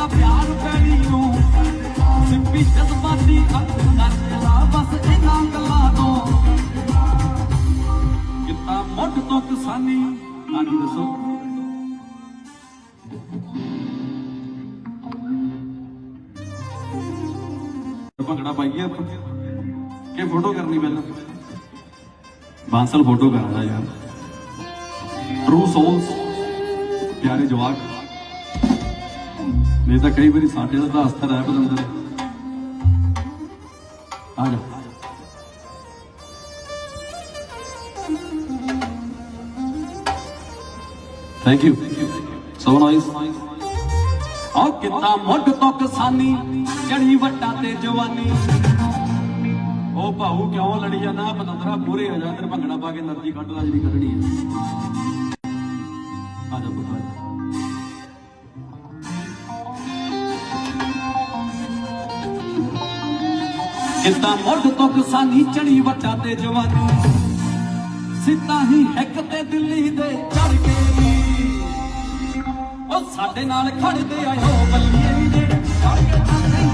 ਦਾ ਪਿਆਰ ਪੈਲੀ ਨੂੰ। ਸਿੱਪੀ ਜਜ਼ਬਾਤੀ ਅੰਤ ਨਰਲਾ ਬਸ ਇਹਨਾਂ ਗੱਲਾਂ ਤੋਂ। ਕਿਤਾ ਮੁੱਢ ਤੋਂ ਕਿਸਾਨੀ ਹਾਂਜੀ ਦੱਸੋ। ਭੰਗੜਾ ਪਾਈਏ ਆਪਾਂ। ਕਿ ਫੋਟੋ ਕਰਨੀ ਪਹਿਲਾਂ? ਬਾਂਸਲ ਫੋਟੋ ਕਰਦਾ ਯਾਰ। ਟਰੂ ਸੋਲਸ ਪਿਆਰੇ ਜਵਾਕ। ਨਹੀਂ ਤਾਂ ਕਈ ਵਾਰੀ ਸਾਡੇ ਦਾ ਅਸਰ ਹੈ ਬਦੰਦਰ ਆ ਜਾ। ਥੈਂਕ ਯੂ ਸੋ ਨਾਈਸ ਆ ਕਿੰਨਾ ਮੁੱਢ ਤੋਂ ਕਿਸਾਨੀ ਚੜੀ ਵੱਟਾਂ ਤੇ ਜਵਾਨੀ। ਉਹ ਭਾਉ ਕਿਉਂ ਲੜੀ ਜਾਂਦਾ? ਬਦੰਦਰਾ ਪੂਰੇ ਹੋ ਜਾ ਤੇ ਭੰਗੜਾ ਪਾ ਕੇ ਨਰਜੀ ਕੱਢ ਲੈ ਜਿਹੜੀ ਕੱਢਣੀ ਹੈ ਕਿਤਾ ਮੁੱਢ ਤੋਂ ਕਿਸਾਨੀ ਚੜੀ ਵੱਟਾਂ ਤੇ ਜਵਾਨੀ, ਸਿੱਧਾ ਹੀ ਇੱਕ ਤੇ ਦਿੱਲੀ ਦੇ ਚੜ ਕੇ ਉਹ ਸਾਡੇ ਨਾਲ ਖੜਦੇ ਆਇਓ, ਬੱਲੀਏ ਨੀ ਜਿਹੜੇ